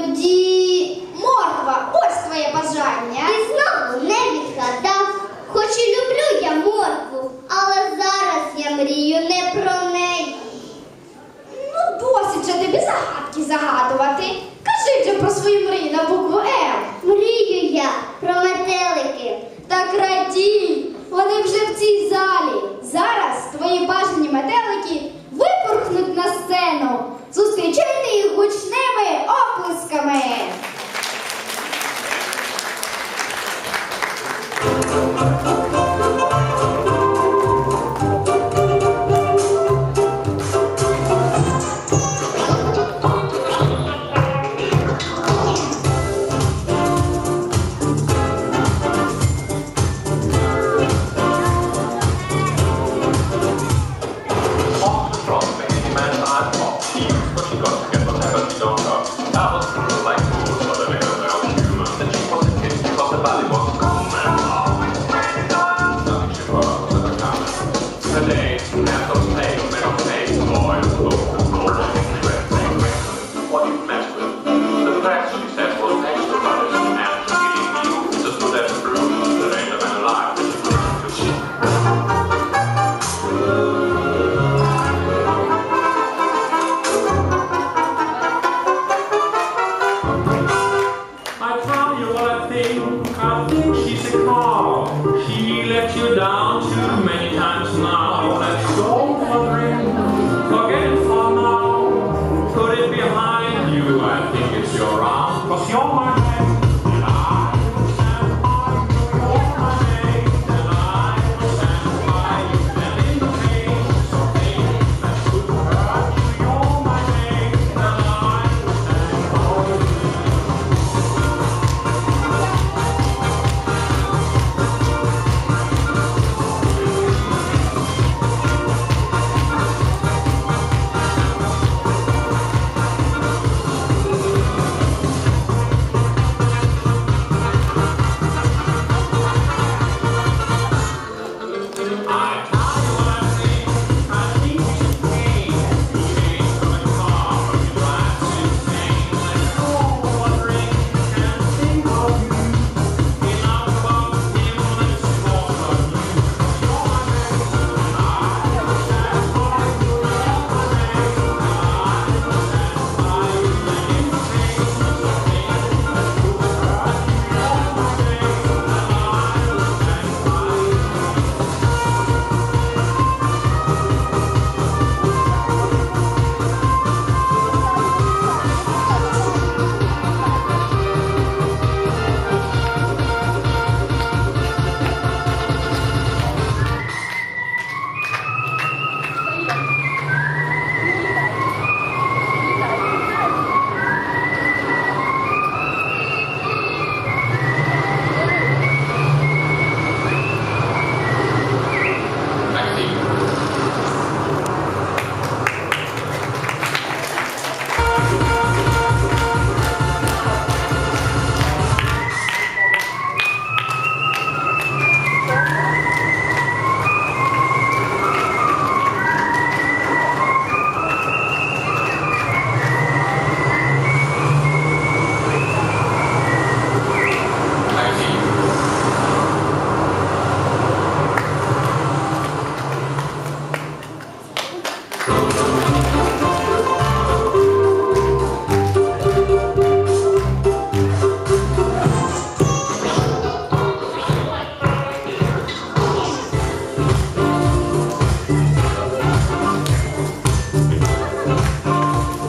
Тоді морква, ось твоє бажання. І знову не відгадав. Хоч і люблю я моркву, але зараз я мрію не про неї. Ну, досить же тобі загадки загадувати. Кажи вже про свої мрії на букву М. Мрію я про метелики. Так радій, вони вже в цій залі. Зараз твої бажані метелики випорхнуть на сцену. let you down.